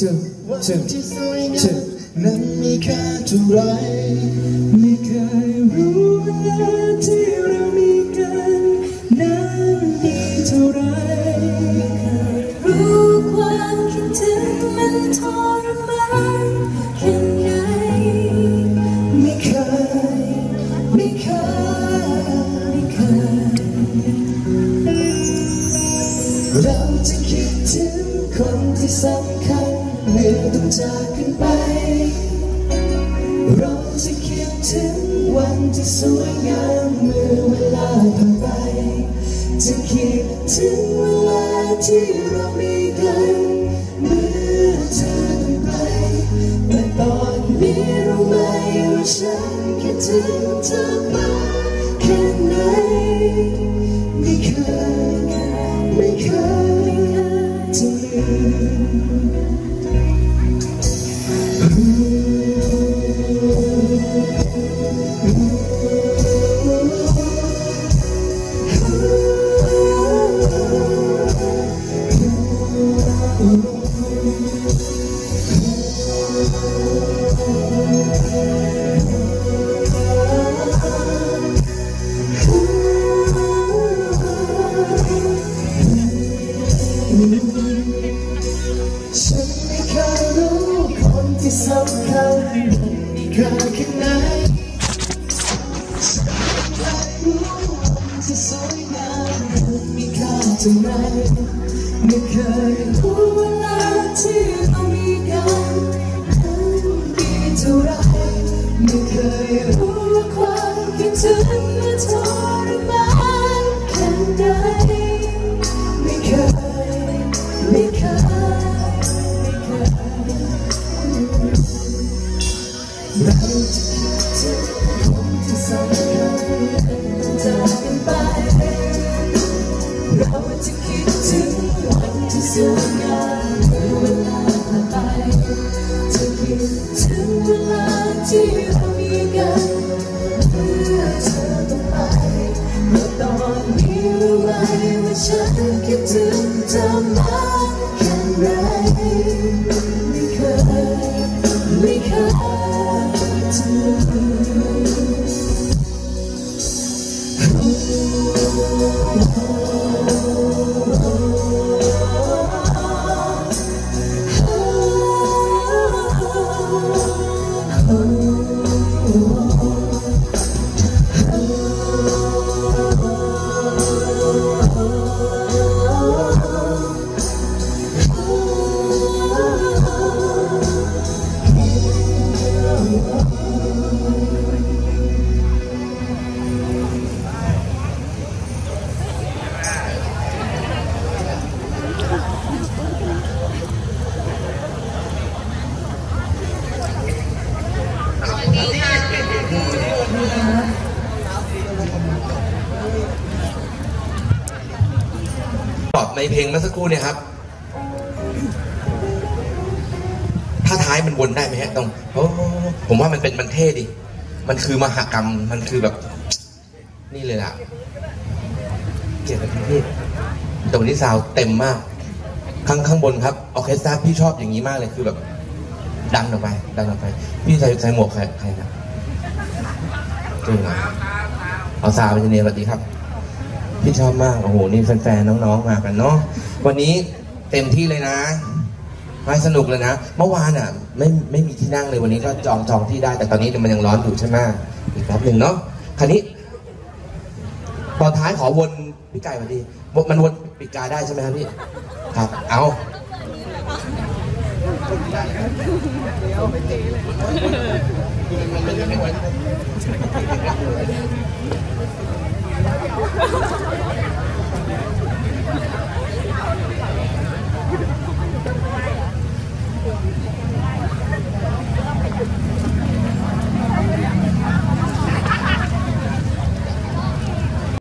จึงวันจึงที่สวยงามนั้นมีค่าเท่าไรไม่เคยรู้เวลาที่เรามีกันนั้นดีเท่าไรรู้ความคิดถึงมันทรมานแค่ไหนไม่เคยไม่เคยไม่เคยเราจะคิดถึงคนที่สำคัญ เมื่อต้องจากกันไป เราจะคิดถึงวันที่สวยงามเมื่อเวลาผ่านไป จะคิดถึงเวลาที่เรามีกันเมื่อเธอไปแต่ตอนนี้รู้ไหมว่าฉันคิดถึงเธอมากแค่ไหนไม่เคย ไม่เคยจะลืม ค่าแค่ไหนฉันไม่เคยรู้คนที่สวยงามมันมีค่าเท่าไหรไม่เคยรู้เวลาที่เรามีกันนั้นดีเท่าไรไม่เคยรู้ว่าความคิดถึงมันทร ที่เรามีกันเมื่อเธอต้องไปเมื่อตอนนี้รู้ไหมว่าฉันคิดถึงเธอมาก ตอบในเพลงเมื่อสักครู่เนี่ยครับ ถ้าท้ายมันวนได้ไหมฮะต้องโอ้ผมว่ามันเป็นมันเท่ดิ มันคือมหากรรม มันคือแบบ นี่เลยล่ะ เกียวกับพี่ตรงนี้ซาวเต็มมาก ข้างข้างบนครับออเคสตราพี่ชอบอย่างนี้มากเลยคือแบบ ดันออกไป ดันออกไป พี่ใส่ใส่หมวกใครใครนะ จุงอะเอาซาวไปทีนี้สวัสดีครับ พี่ชอบมาก โอ้โห นี่แฟนๆ น้องๆ มากันเนาะ วันนี้เต็มที่เลยนะให้สนุกเลยนะ เมื่อวานอะ ไม่ไม่มีที่นั่งเลยวันนี้ก็จองจองที่ได้ แต่ตอนนี้มันยังร้อนอยู่ใช่ไหมอีกแป๊บหนึ่งเนาะ คราวนี้ ตอนท้ายขอวนพี่ไก่มาดี มันวนปีกกาได้ใช่ไหมครับพี่ ครับ เอา